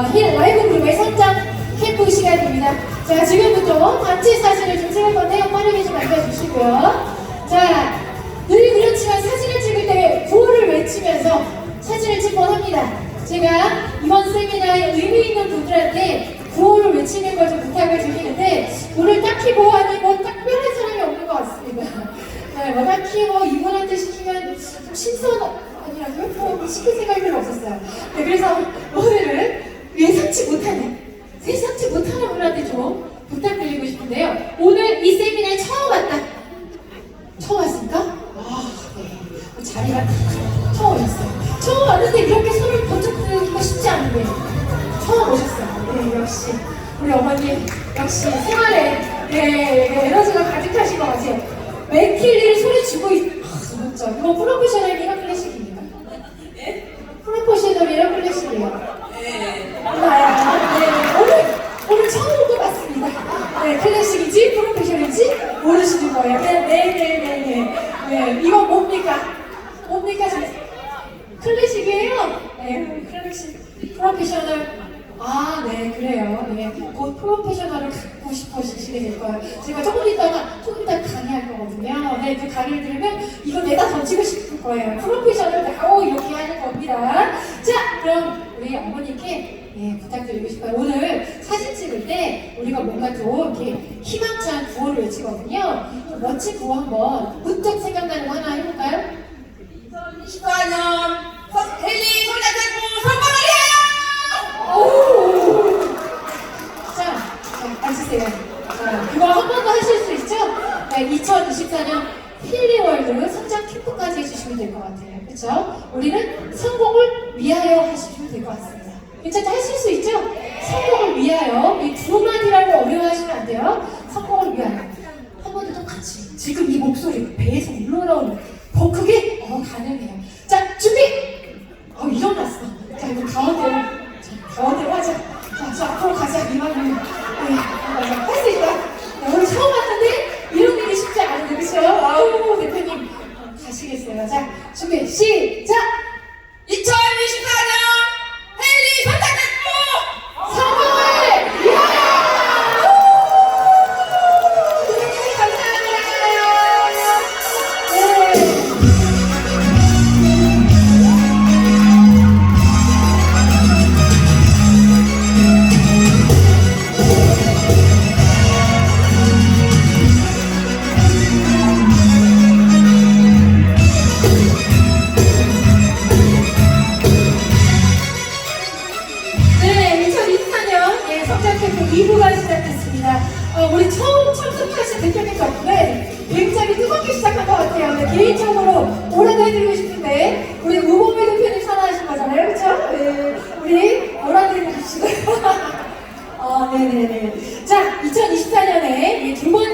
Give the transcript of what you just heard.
어, 힐 라이브 그룹의 성장 캠프 시간입니다. 자, 지금부터 단체 사진을 좀 찍을 건데요. 빠르게 좀 남겨주시고요. 자, 늘 그렇지만 사진을 찍을 때 구호를 외치면서 사진을 찍곤 합니다. 제가 이번 세미나에 의미 있는 분들한테 구호를 외치는 걸 좀 부탁을 드리는데 오늘 딱히 뭐 아니 뭐 특별한 사람이 없는 것 같습니다. 네, 뭐 딱히 뭐 이분한테 시키면 좀 신선 아니라고요? 뭐 시킬 생각이 별로 없었어요. 네, 그래서 오늘은 예상치 못하는 예상치 못하는 분한테 좀 부탁드리고 싶은데요. 오늘 이 세미나에 처음 왔다. 처음 왔습니까? 아, 네. 자리가 처음 오셨어요. 처음 왔는데 이렇게 손을 번쩍 들기가 쉽지 않은데 처음 오셨어요. 네, 역시 우리 어머니 역시 생활에 네, 네, 에너지가 가득하신 것 같아요. 맥킬리를 소리치고 있... 아, 진짜 이거 프로페셔널 미러 클래식입니까? 네? 프로페셔널 미러 클래식이에요. 네. 몰라요. 네, 오늘 오늘 처음 온것 같습니다. 네, 클래식인지 프로페셔널인지 모르시는 거예요. 네, 네, 네, 네, 네. 네, 이거 뭡니까? 뭡니까? 클래식이에요. 네, 클래식 프로페셔널. 아, 네, 그래요. 네, 곧 프로페셔널을 갖고 싶어지시게 될 거예요. 제가 조금 있다가 조금 이따 강의할 거거든요. 네, 그 강의를 들으면 이거 내다 던지고 싶을 거예요. 프로페셔널 나오 이렇게 하는 겁니다. 자, 그럼 우리 어머니께 예, 부탁드리고 싶어요. 오늘 사진 찍을 때 우리가 뭔가 좀 이렇게 희망찬 구호를 외치거든요. 좀 멋진 구호 한번 문득 생각나는 거 하나 해볼까요? 힐리월드 성장 캠프까지 해주시면 될 것 같아요. 그렇죠? 우리는 성공을 위하여 하시면 될 것 같습니다. 괜찮죠? 하실 수 있죠? 성공을 위하여 이 두 마디라고 어려워하시면 안 돼요. 성공을 위하여. 한 번더 같이 지금 이 목소리 배에서 올라오는 더 크게 어, 가능해요. 자, 준비! 어, 일어났어. 자, 이거 가운데로. 자, 가운데로 하자. 자, 저 앞으로 가자. 이만희. 네, 맞아. 할 수 있다. 네, 오늘 처음 왔는데 이런 일이 쉽지 않은데, 그쵸? 아우, 대표님. 어, 가시겠어요. 자, 준비, 시작! 2부가 시작됐습니다. 어, 우리 처음 참석하신 대표님 덕분에 굉장히 뜨겁게 시작한 것 같아요. 네, 개인적으로 뭐라도 해드리고 싶은데 우리 우범미 대표님 사랑하신 거잖아요, 그렇죠? 네, 우리 뭐라도 해드리고 싶어요. 어, 네네네. 자, 2024년에 두 번째